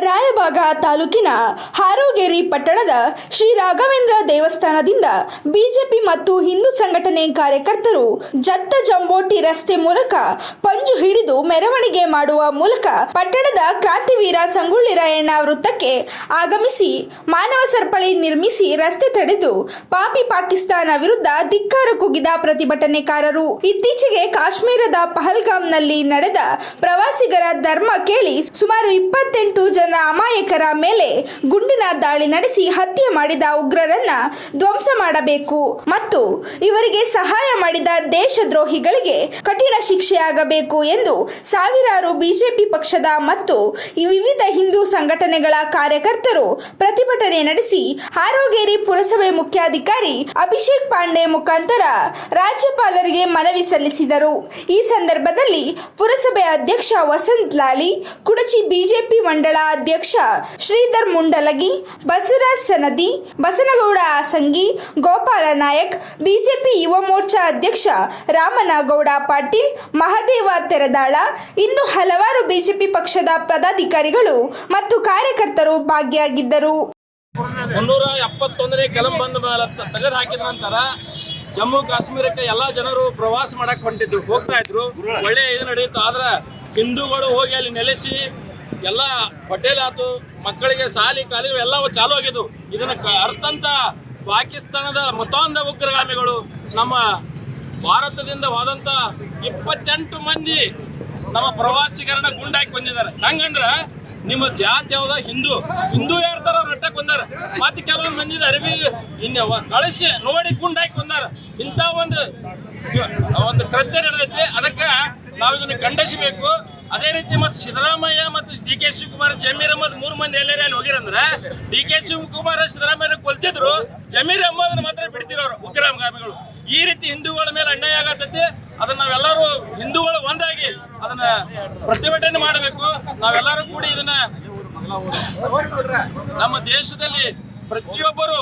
ರಾಯಬಾಗ ತಾಲೂಕಿನ ಹಾರೋಗೇರಿ ಪಟ್ಟಣದ ಶ್ರೀ ರಾಘವೇಂದ್ರ ದೇವಸ್ಥಾನದಿಂದ ಬಿಜೆಪಿ ಮತ್ತು ಹಿಂದೂ ಸಂಘಟನೆ ಕಾರ್ಯಕರ್ತರು ಜತ್ತ ಜಂಬೋಟಿ ರಸ್ತೆ ಮೂಲಕ ಪಂಜು ಹಿಡಿದು ಮೆರವಣಿಗೆ ಮಾಡುವ ಮೂಲಕ ಪಟ್ಟಣದ ಕ್ರಾಂತಿವೀರ ಸಂಗೊಳ್ಳಿ ರಾಯಣ್ಣ ವೃತ್ತಕ್ಕೆ ಆಗಮಿಸಿ ಮಾನವ ಸರಪಳಿ ನಿರ್ಮಿಸಿ ರಸ್ತೆ ತಡೆದು ಪಾಪಿ ಪಾಕಿಸ್ತಾನ ವಿರುದ್ಧ ಧಿಕ್ಕಾರ ಕುಗಿದ ಪ್ರತಿಭಟನೆಕಾರರು. ಇತ್ತೀಚೆಗೆ ಕಾಶ್ಮೀರದ ಪಹಲ್ಗಾಮ್ನಲ್ಲಿ ನಡೆದ ಪ್ರವಾಸಿಗರ ಧರ್ಮ ಕೇಳಿ ಸುಮಾರು ಇಪ್ಪತ್ತೆಂಟು ಜನ ಅಮಾಯಕರ ಮೇಲೆ ಗುಂಡಿನ ದಾಳಿ ನಡೆಸಿ ಹತ್ಯೆ ಮಾಡಿದ ಉಗ್ರರನ್ನ ಧ್ವಂಸ ಮಾಡಬೇಕು ಮತ್ತು ಇವರಿಗೆ ಸಹಾಯ ಮಾಡಿದ ದೇಶದ್ರೋಹಿಗಳಿಗೆ ಕಠಿಣ ಶಿಕ್ಷೆಯಾಗಬೇಕು ಎಂದು ಸಾವಿರಾರು ಬಿಜೆಪಿ ಪಕ್ಷದ ಮತ್ತು ವಿವಿಧ ಹಿಂದೂ ಸಂಘಟನೆಗಳ ಕಾರ್ಯಕರ್ತರು ಪ್ರತಿಭಟನೆ ನಡೆಸಿ ಹಾರೋಗೇರಿ ಪುರಸಭೆ ಮುಖ್ಯಾಧಿಕಾರಿ ಅಭಿಷೇಕ್ ಪಾಂಡೆ ಮುಖಾಂತರ ರಾಜ್ಯಪಾಲರಿಗೆ ಮನವಿ ಸಲ್ಲಿಸಿದರು. ಈ ಸಂದರ್ಭದಲ್ಲಿ ಪುರಸಭೆ ಅಧ್ಯಕ್ಷ ವಸಂತ್ ಲಾಲಿ, ಕುಡಚಿ ಬಿಜೆಪಿ ಮಂಡಳ ಅಧ್ಯಕ್ಷ ಶ್ರೀಧರ್ ಮುಂಡಲಗಿ, ಬಸವರಾಜ್ ಸನದಿ, ಬಸನಗೌಡ ಆಸಂಗಿ ಗೋಪಾಲ ನಾಯಕ್, ಬಿಜೆಪಿ ಯುವ ಮೋರ್ಚಾ ಅಧ್ಯಕ್ಷ ರಾಮನಗೌಡ ಪಾಟೀಲ್, ಮಹದೇವ ತೆರದಾಳ, ಇನ್ನು ಹಲವಾರು ಬಿಜೆಪಿ ಪಕ್ಷದ ಪದಾಧಿಕಾರಿಗಳು ಮತ್ತು ಕಾರ್ಯಕರ್ತರು ಭಾಗಿಯಾಗಿದ್ದರು. ಮುನ್ನೂರ ಎಪ್ಪತ್ತೊಂದನೇ ಕಲಂ ಬಂದ ಮೇಲೆ ತೆಗೆದು ಹಾಕಿದ ನಂತರ ಜಮ್ಮು ಕಾಶ್ಮೀರಕ್ಕೆ ಎಲ್ಲಾ ಜನರು ಪ್ರವಾಸ ಮಾಡಕ್ ಹೊಂಟಿದ್ರು, ಹೋಗ್ತಾ ಇದ್ರು. ಒಳ್ಳೆ ಇದು ನಡೆಯಿತು. ಆದ್ರೆ ಹಿಂದೂಗಳು ಹೋಗಿ ಅಲ್ಲಿ ನೆಲೆಸಿ ಎಲ್ಲ ಹೋಟೆಲ್ ಆತು, ಮಕ್ಕಳಿಗೆ ಶಾಲಿ ಕಾಲೇಜು ಎಲ್ಲ ಚಾಲು ಆಗಿದ್ದು ಇದನ್ನ ಅರ್ಥಂತ ಪಾಕಿಸ್ತಾನದ ಮತಾಂಧ ಉಗ್ರಗಾಮಿಗಳು ನಮ್ಮ ಭಾರತದಿಂದ ಹೋದಂಥ ಇಪ್ಪತ್ತೆಂಟು ಮಂದಿ ನಮ್ಮ ಪ್ರವಾಸಿಗರನ್ನ ಗುಂಡಾಕಿ ಬಂದಿದ್ದಾರೆ. ಹಂಗಂದ್ರ ನಿಮ್ಮ ಜಾತಿ ಯಾವ್ದ ಹಿಂದೂ. ಹಿಂದೂ ಯಾರ್ತಾರ ಅವ್ರು ನೆಟ್ಟಕ್ ಬಂದಾರ? ಮತ್ತೆ ಕೆಲವೊಂದು ಮಂದಿ ಅರಿವಿ ಇನ್ನ ಕಳಿಸಿ ನೋಡಿ ಗುಂಡಾಕಿ ಬಂದಾರ. ಇಂಥ ಒಂದು ಒಂದು ಕೃತ್ಯ ನಡೆದೈತಿ. ಅದಕ್ಕೆ ನಾವು ಇದನ್ನು ಖಂಡಿಸಬೇಕು. ಅದೇ ರೀತಿ ಮತ್ತೆ ಸಿದ್ದರಾಮಯ್ಯ ಮತ್ತು ಡಿ ಕೆ ಶಿವಕುಮಾರ್, ಜಮೀರ್ ಅಹಮದ್ ಮೂರು ಮಂದಿ ಎಲ್ಲರೇ ಅಲ್ಲಿ ಹೋಗಿರಂದ್ರೆ ಡಿ ಕೆ ಶಿವಕುಮಾರ್ ಸಿದ್ದರಾಮಯ್ಯ ಕೊಲ್ತಿದ್ರು, ಜಮೀರ್ ಅಹಮದ್ ಮಾತ್ರ ಬಿಡ್ತಿರೋರು ಉಗ್ರಗಾಮಿಗಳು. ಈ ರೀತಿ ಹಿಂದೂಗಳ ಮೇಲೆ ಅನ್ಯಾಯ ಆಗತ್ತೈತಿ ಅದನ್ನ ನಾವೆಲ್ಲರೂ ಹಿಂದೂಗಳು ಒಂದಾಗಿ ಅದನ್ನ ಪ್ರತಿಭಟನೆ ಮಾಡಬೇಕು. ನಾವೆಲ್ಲರೂ ಕೂಡಿ ಇದನ್ನ ನಮ್ಮ ದೇಶದಲ್ಲಿ ಪ್ರತಿಯೊಬ್ಬರು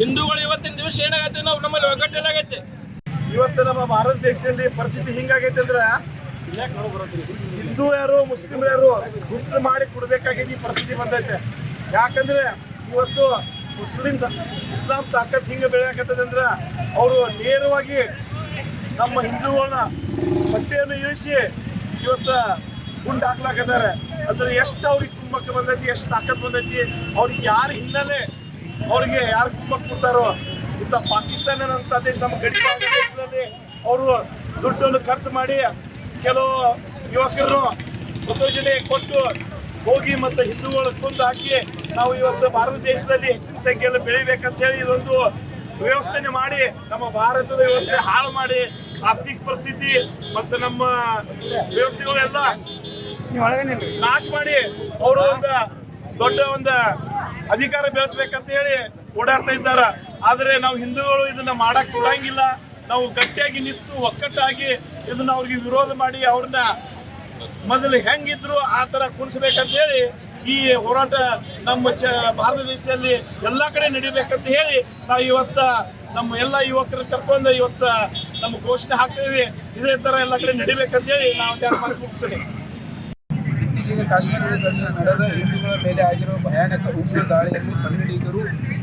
ಹಿಂದೂಗಳು ಇವತ್ತಿನ ದಿವಸ ಏನಾಗತ್ತೆ ನಾವು ನಮ್ಮಲ್ಲಿ ಒಗ್ಗಟ್ಟಿನಾಗೈತೆ ಇವತ್ತು ನಮ್ಮ ಭಾರತ ದೇಶದಲ್ಲಿ ಪರಿಸ್ಥಿತಿ ಹಿಂಗಾಗೈತೆ ಅಂದ್ರೆ ಹಿಂದೂ ಯಾರು ಮುಸ್ಲಿಮ್ ಯಾರು, ಗುರ್ತು ಮಾಡಿ ಕೊಡ್ಬೇಕಾಗಿದೆ ಈ ಪರಿಸ್ಥಿತಿ ಬಂದೈತೆ. ಯಾಕಂದ್ರೆ ಇವತ್ತು ಮುಸ್ಲಿಂ ಇಸ್ಲಾಂ ತಾಕತ್ ಹಿಂಗೆ ಬೆಳೆಯಾಕತ್ತದ ಅಂದ್ರೆ ಅವರು ನೇರವಾಗಿ ನಮ್ಮ ಹಿಂದೂಗಳನ್ನ ಬಟ್ಟೆಯನ್ನು ಇಳಿಸಿ ಇವತ್ತು ಗುಂಡು ಹಾಕ್ಲಾಕತ್ತಾರೆ. ಅಂದ್ರೆ ಎಷ್ಟು ಅವ್ರಿಗೆ ಕುಂಭಕ್ಕೆ ಬಂದೈತಿ, ಎಷ್ಟು ತಾಕತ್ ಬಂದೈತಿ, ಅವ್ರಿಗೆ ಯಾರು ಹಿನ್ನೆಲೆ ಅವ್ರಿಗೆ ಯಾರು ಕುಂಭಕ್ಕೆ ಕೊಡ್ತಾರೋ, ಇಂಥ ಪಾಕಿಸ್ತಾನ ದೇಶ, ನಮ್ಮ ಗಡಿ ದೇಶದಲ್ಲಿ ಅವರು ದುಡ್ಡನ್ನು ಖರ್ಚು ಮಾಡಿ ಕೆಲವು ಯುವಕರು ಪ್ರಚೋದನೆ ಕೊಟ್ಟು ಹೋಗಿ ಮತ್ತು ಹಿಂದೂಗಳು ಕುಂದು ಹಾಕಿ ನಾವು ಇವತ್ತು ಭಾರತ ದೇಶದಲ್ಲಿ ಹೆಚ್ಚಿನ ಸಂಖ್ಯೆಯಲ್ಲಿ ಬೆಳಿಬೇಕಂತ ಹೇಳಿ ಇದೊಂದು ವ್ಯವಸ್ಥೆನೆ ಮಾಡಿ ನಮ್ಮ ಭಾರತದ ವ್ಯವಸ್ಥೆ ಹಾಳು ಮಾಡಿ ಆರ್ಥಿಕ ಪರಿಸ್ಥಿತಿ ಮತ್ತು ನಮ್ಮ ವ್ಯವಸ್ಥೆಗಳೆಲ್ಲ ನಾಶ ಮಾಡಿ ಅವರು ಒಂದು ದೊಡ್ಡ ಒಂದು ಅಧಿಕಾರ ಬೆಳೆಸ್ಬೇಕಂತ ಹೇಳಿ ಓಡಾಡ್ತಾ ಇದ್ದಾರೆ. ಆದರೆ ನಾವು ಹಿಂದೂಗಳು ಇದನ್ನ ಮಾಡಕ್ ಕೊಡಂಗಿಲ್ಲ. ನಾವು ಗಟ್ಟಿಯಾಗಿ ನಿಂತು ಒಕ್ಕಟ್ಟಾಗಿ ಇದನ್ನ ಅವ್ರಿಗೆ ವಿರೋಧ ಮಾಡಿ ಅವ್ರನ್ನ ಮೊದಲು ಹೆಂಗಿದ್ರು ಆ ಥರ ಕುಣಿಸ್ಬೇಕಂತ ಹೇಳಿ ಈ ಹೋರಾಟ ನಮ್ಮ ಚ ಭಾರತ ದೇಶದಲ್ಲಿ ಎಲ್ಲ ಕಡೆ ನಡಿಬೇಕಂತ ಹೇಳಿ ನಾವು ಇವತ್ತ ನಮ್ಮ ಎಲ್ಲ ಯುವಕರು ಕರ್ಕೊಂಡು ಇವತ್ತ ನಮ್ಮ ಘೋಷಣೆ ಹಾಕ್ತೀವಿ. ಇದೇ ಥರ ಎಲ್ಲ ಕಡೆ ನಡಿಬೇಕಂತ ಹೇಳಿ ನಾವು ಎರಡು ಮಾತು ಮುಗಿಸ್ತೇನೆ ಕಾಶ್ಮೀರದಲ್ಲಿ ನಡೆದ ಹಿಂದೂಗಳ ಮೇಲೆ ಆಗಿರುವ ಭಯಾನಕ ಉಗ್ರ ದಾಳಿಯಲ್ಲಿ ಕನ್ನಡಿಗರು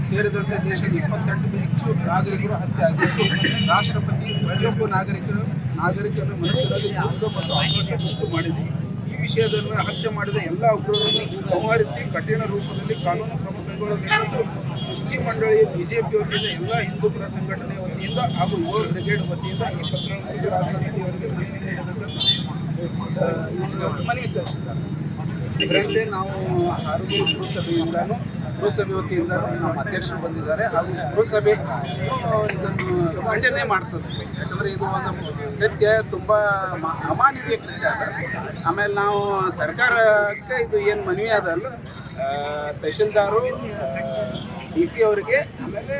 ಸೇರಿದಂತೆ ದೇಶದ ಇಪ್ಪತ್ತೆಂಟು ಹೆಚ್ಚು ನಾಗರಿಕರು ಹತ್ಯೆ ಆಗಿದ್ದು ರಾಷ್ಟ್ರಪತಿ ಪ್ರತಿಯೊಬ್ಬ ನಾಗರಿಕರು ನಾಗರಿಕನ ಮನಸ್ಸಿನಲ್ಲಿ ದುಃಖ ಮತ್ತು ಆಕ್ರೋಶ ಉಂಟು ಮಾಡಿದೆ. ಈ ವಿಷಯದನ್ನು ಹತ್ಯೆ ಮಾಡಿದ ಎಲ್ಲ ಉಗ್ರರನ್ನು ಸಂಹರಿಸಿ ಕಠಿಣ ರೂಪದಲ್ಲಿ ಕಾನೂನು ಕ್ರಮ ಕೈಗೊಳ್ಳಬೇಕೆಂದು ಕುಚ್ಚಿ ಮಂಡಳಿ ಬಿಜೆಪಿ ವತಿಯಿಂದ, ಎಲ್ಲ ಹಿಂದೂಪರ ಸಂಘಟನೆ ವತಿಯಿಂದ ಹಾಗೂ ಯುವ ಬ್ರಿಗೇಡ್ ವತಿಯಿಂದ ಈ ರಾಷ್ಟ್ರಪತಿ ರಾಷ್ಟ್ರಪತಿಯವರಿಗೆ ಮನವಿ ಇವರು ಮನವಿ ಇದರಂತೆ ನಾವು ಆರೋಗ್ಯ ಪುರಸಭೆಯಿಂದನೂ ಪುರಸಭೆ ವತಿಯಿಂದ ನಮ್ಮ ಅಧ್ಯಕ್ಷರು ಬಂದಿದ್ದಾರೆ ಹಾಗೂ ಪುರಸಭೆ ಇದನ್ನು ಖಂಡನೆ ಮಾಡ್ತದೆ. ಯಾಕಂದರೆ ಇದು ಒಂದು ಕೃತ್ಯ, ತುಂಬ ಅಮಾನವೀಯ ಕೃತ್ಯ ಅದ ಆಮೇಲೆ ನಾವು ಸರ್ಕಾರಕ್ಕೆ ಇದು ಏನು ಮನವಿ ಅದಲ್ಲ. ತಹಶೀಲ್ದಾರು ಡಿ ಸಿ ಅವರಿಗೆ, ಆಮೇಲೆ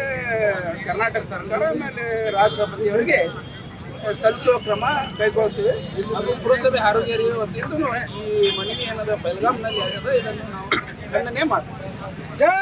ಕರ್ನಾಟಕ ಸರ್ಕಾರ, ಆಮೇಲೆ ರಾಷ್ಟ್ರಪತಿಯವರಿಗೆ ಸಲ್ಲಿಸುವ ಕ್ರಮ ಕೈಗೊಳ್ತೀವಿ. ಹಾಗೂ ಪುರಸಭೆ ಆರೋಗ್ಯ ವತಿಯಿಂದ ಈ ಮನವಿ ಏನದ ಬೆಳಗಾಂನಲ್ಲಿ ಆಗದ ಇದನ್ನು ನಾವು ಖಂಡನೆ ಮಾಡ್ತೀವಿ. ಜೈ